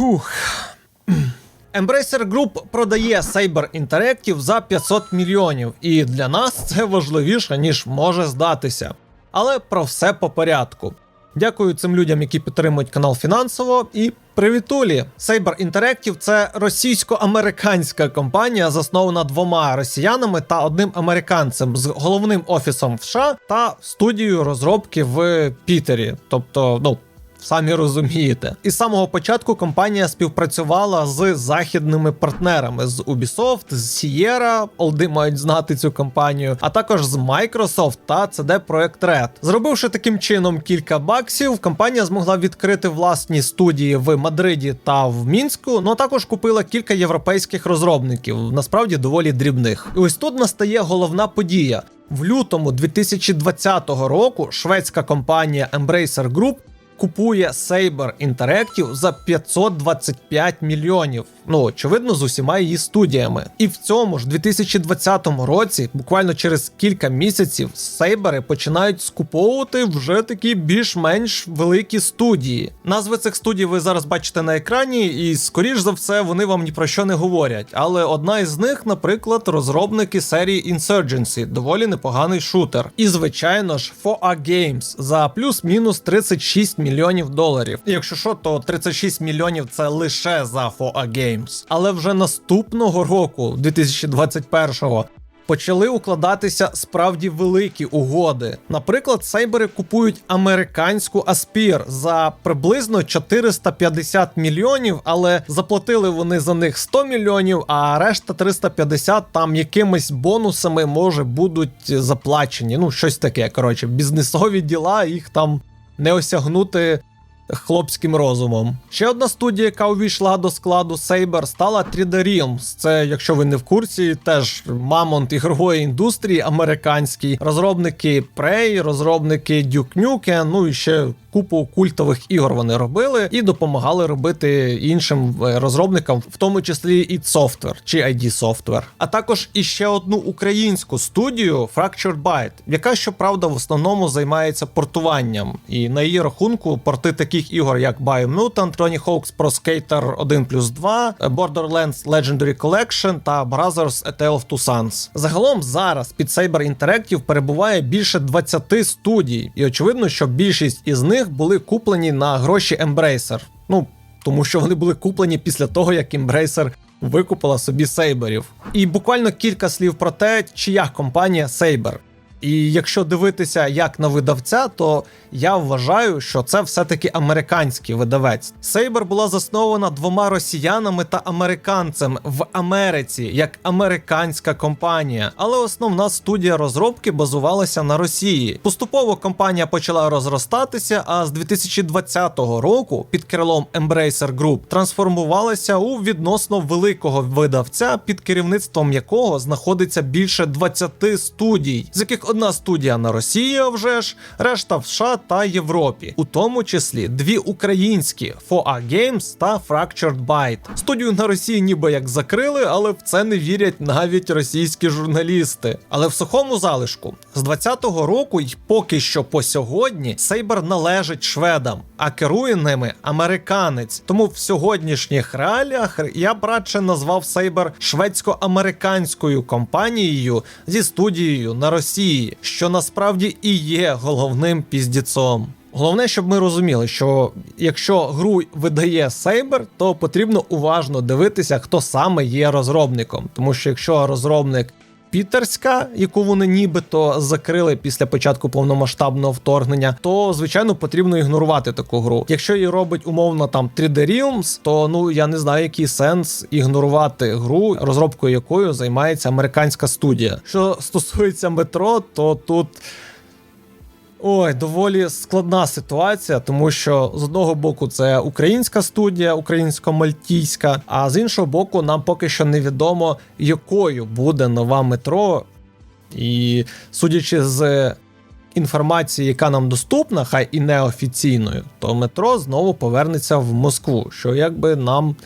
Фух. Embracer Group продає Saber Interactive за 500 мільйонів, і для нас це важливіше, ніж може здатися. Але про все по порядку. Дякую цим людям, які підтримують канал фінансово, і привітулі! Saber Interactive – це російсько-американська компанія, заснована двома росіянами та одним американцем з головним офісом в США та студією розробки в Пітері. Тобто, ну. Самі розумієте, і з самого початку компанія співпрацювала з західними партнерами з Ubisoft, з Sierra, Олди мають знати цю компанію, а також з Microsoft та CD Projekt Red. Зробивши таким чином кілька баксів, компанія змогла відкрити власні студії в Мадриді та в Мінську. Ну а також купила кілька європейських розробників, насправді доволі дрібних. І ось тут настає головна подія. В лютому 2020 року шведська компанія Embracer Group купує Saber Interactive за 525 мільйонів. Ну, очевидно, з усіма її студіями. І в цьому ж 2020 році, буквально через кілька місяців, Сейбери починають скуповувати вже такі більш-менш великі студії. Назви цих студій ви зараз бачите на екрані, і скоріш за все вони вам ні про що не говорять. Але одна із них, наприклад, розробники серії Insurgency, доволі непоганий шутер. І звичайно ж, 4A Games за плюс-мінус 36 мільйонів доларів. І якщо що, то 36 мільйонів це лише за 4A Games. Але вже наступного року, 2021-го, почали укладатися справді великі угоди. Наприклад, сейбери купують американську Аспір за приблизно 450 мільйонів, але заплатили вони за них 100 мільйонів, а решта 350 там якимись бонусами може будуть заплачені. Ну, щось таке. Коротше, бізнесові діла їх там не осягнути хлопським розумом. Ще одна студія, яка увійшла до складу Saber, стала 3D Realms. Це, якщо ви не в курсі, теж мамонт ігрової індустрії американський. Розробники Prey, розробники Duke Nukem, ну і ще купу культових ігор вони робили і допомагали робити іншим е, розробникам, в тому числі і Software чи ID Software. А також іще одну українську студію Fractured Byte, яка щоправда в основному займається портуванням. І на її рахунку порти таких ігор, як Biomutant, Tony Hawk's Pro Skater 1 плюс 2, Borderlands Legendary Collection та Brothers A Tale of Two Sons. Загалом зараз під Saber Interactive перебуває більше 20 студій, і очевидно, що більшість із них були куплені на гроші Embracer. Ну, тому що вони були куплені після того, як Embracer викупила собі Сейберів. І буквально кілька слів про те, чия компанія Saber. І якщо дивитися як на видавця, то я вважаю, що це все-таки американський видавець. Сейбер була заснована двома росіянами та американцем в Америці як американська компанія, але основна студія розробки базувалася на Росії. Поступово компанія почала розростатися, а з 2020 року під крилом Embracer Group трансформувалася у відносно великого видавця, під керівництвом якого знаходиться більше 20 студій, з яких одна студія на Росії, а вже ж, решта в США та Європі, у тому числі дві українські 4A Games та Fractured Byte. Студію на Росії ніби як закрили, але в це не вірять навіть російські журналісти. Але в сухому залишку з 20-го року й поки що по сьогодні Сейбер належить шведам, а керує ними американець. Тому в сьогоднішніх реаліях я б радше назвав Сейбер шведсько-американською компанією зі студією на Росії, що насправді і є головним піздіцом. Головне, щоб ми розуміли, що якщо гру видає Saber, то потрібно уважно дивитися, хто саме є розробником. Тому що якщо розробник Пітерська, яку вони нібито закрили після початку повномасштабного вторгнення, то звичайно потрібно ігнорувати таку гру. Якщо її робить умовно там 3D Realms, то ну я не знаю, який сенс ігнорувати гру, розробкою якою займається американська студія. Що стосується метро, то тут. Ой, доволі складна ситуація, тому що з одного боку це українська студія, українсько-мальтійська, а з іншого боку, нам поки що невідомо, якою буде нова метро. І судячи з інформації, яка нам доступна, хай і неофіційною, то метро знову повернеться в Москву, що якби нам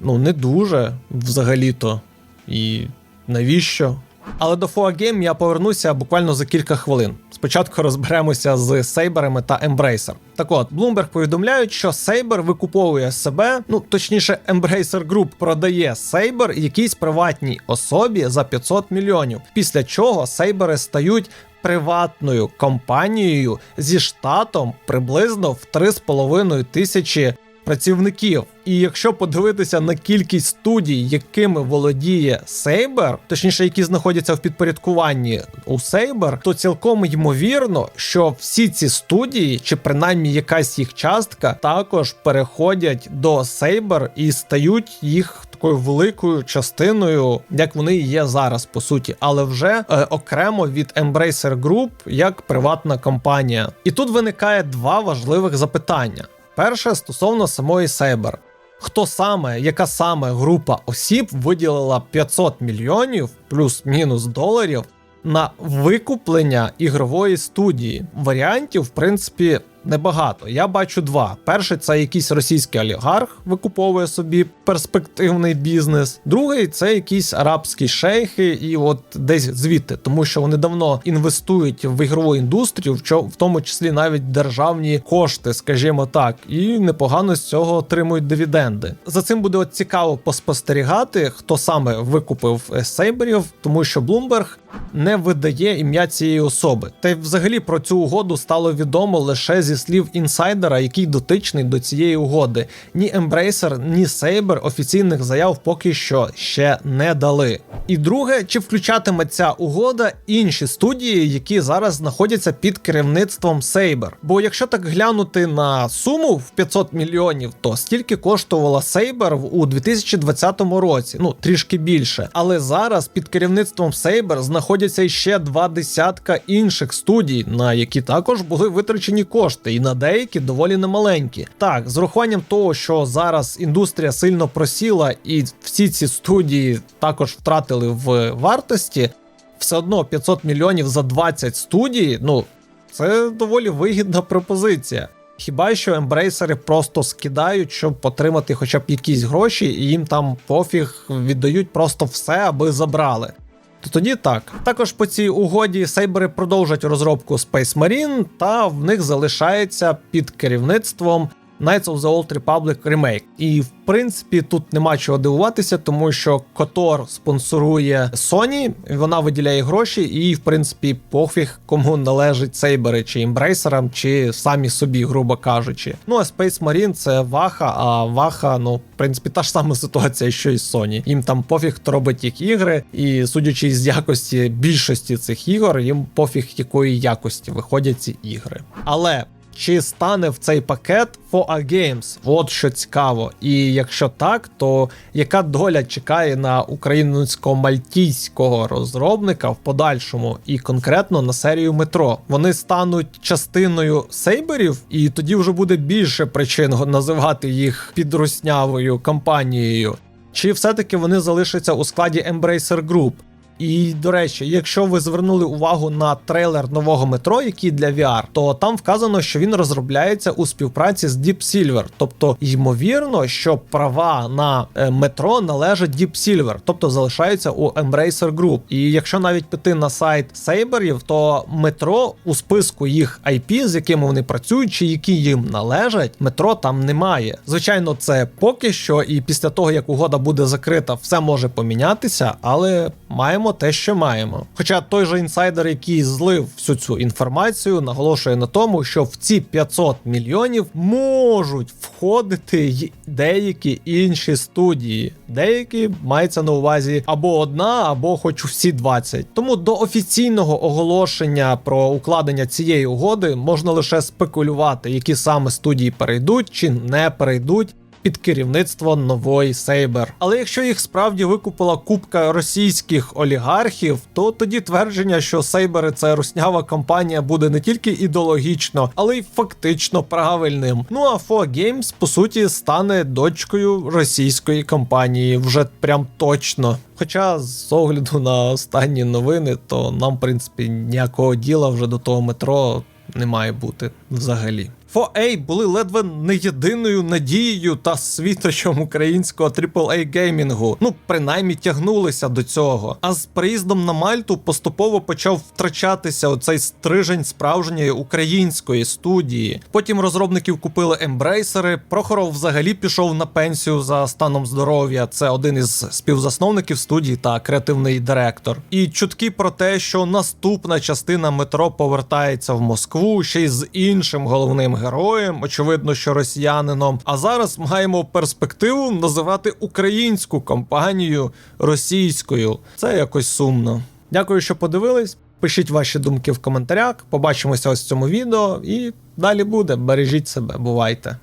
ну не дуже взагалі-то. І навіщо? Але до Game я повернуся буквально за кілька хвилин. Спочатку розберемося з Сейберами та Embracer. Так от, Bloomberg повідомляють, що Saber викуповує себе, ну точніше, Embracer Group продає Saber якійсь приватній особі за 500 мільйонів. Після чого Сейбери стають приватною компанією зі штатом приблизно в 3,5 тисячі працівників. І якщо подивитися на кількість студій, якими володіє Saber, точніше, які знаходяться в підпорядкуванні у Saber, то цілком ймовірно, що всі ці студії, чи принаймні якась їх частка, також переходять до Saber і стають їх такою великою частиною, як вони і є зараз, по суті, але вже е, окремо від Embracer Group як приватна компанія. І тут виникає два важливих запитання. Перше стосовно самої Saber. Хто саме, яка саме група осіб виділила 500 мільйонів плюс-мінус доларів на викуплення ігрової студії? Варіантів, в принципі, небагато. Я бачу два: перший це якийсь російський олігарх викуповує собі перспективний бізнес. Другий це якісь арабські шейхи, і от десь звідти, тому що вони давно інвестують в ігрову індустрію, в в тому числі навіть державні кошти, скажімо так, і непогано з цього отримують дивіденди. За цим буде от цікаво поспостерігати, хто саме викупив е, сейберів, тому що Bloomberg не видає ім'я цієї особи. Та й взагалі про цю угоду стало відомо лише зі слів інсайдера, який дотичний до цієї угоди. Ні Embracer, ні Saber офіційних заяв поки що ще не дали. І друге, чи включатиме ця угода інші студії, які зараз знаходяться під керівництвом Saber? Бо якщо так глянути на суму в 500 мільйонів, то стільки коштувала Saber у 2020 році, ну трішки більше. Але зараз під керівництвом Saber знаходяться ще два десятка інших студій, на які також були витрачені кошти, і на деякі доволі немаленькі. Так, з урахуванням того, що зараз індустрія сильно просіла, і всі ці студії також втратили в вартості, все одно 500 мільйонів за 20 студій, ну це доволі вигідна пропозиція. Хіба що ембрейсери просто скидають, щоб отримати хоча б якісь гроші, і їм там пофіг віддають просто все, аби забрали. То тоді так. Також по цій угоді Сейбери продовжать розробку Space Marine, та в них залишається під керівництвом Knights of the Old Republic Remake. І в принципі тут нема чого дивуватися, тому що Котор спонсорує Sony, вона виділяє гроші, і в принципі пофіг кому належить Сейбери, чи імбрейсерам, чи самі собі, грубо кажучи. Ну а Space Marine це Ваха, а Ваха, ну в принципі, та ж сама ситуація, що і Sony. Їм там пофіг, хто робить їх ігри, і судячи з якості більшості цих ігор, їм пофіг якої якості виходять ці ігри. Але чи стане в цей пакет 4A Games? От що цікаво. І якщо так, то яка доля чекає на українсько-мальтійського розробника в подальшому і конкретно на серію метро? Вони стануть частиною сейберів, і тоді вже буде більше причин називати їх підруснявою компанією. Чи все-таки вони залишаться у складі Embracer Group? І до речі, якщо ви звернули увагу на трейлер нового метро, який для VR, то там вказано, що він розробляється у співпраці з Deep Silver. Тобто, ймовірно, що права на е, метро належать Deep Silver, тобто залишаються у Embracer Group. І якщо навіть піти на сайт Сейберів, то метро у списку їх IP, з якими вони працюють, чи які їм належать, метро там немає. Звичайно, це поки що, і після того як угода буде закрита, все може помінятися, але маємо те, що маємо. Хоча той же інсайдер, який злив всю цю інформацію, наголошує на тому, що в ці 500 мільйонів можуть входити й деякі інші студії. Деякі мається на увазі або одна, або хоч всі 20. Тому до офіційного оголошення про укладення цієї угоди можна лише спекулювати, які саме студії перейдуть чи не перейдуть. Під керівництво нової Saber. Але якщо їх справді викупила купка російських олігархів, то тоді твердження, що Сейбери це руснява компанія, буде не тільки ідеологічно, але й фактично правильним. Ну а 4Games, по суті, стане дочкою російської компанії, вже прям точно. Хоча з огляду на останні новини, то нам, в принципі, ніякого діла вже до того метро не має бути взагалі. 4A були ледве не єдиною надією та світочем українського AAA геймінгу. Ну, принаймні тягнулися до цього. А з приїздом на Мальту поступово почав втрачатися оцей стрижень справжньої української студії. Потім розробників купили ембрейсери. Прохоров взагалі пішов на пенсію за станом здоров'я. Це один із співзасновників студії та креативний директор. І чутки про те, що наступна частина метро повертається в Москву ще й з іншим головним героєм, очевидно, що росіянином. А зараз маємо перспективу називати українську компанію російською. Це якось сумно. Дякую, що подивились. Пишіть ваші думки в коментарях. Побачимося ось в цьому відео, і далі буде. Бережіть себе, бувайте.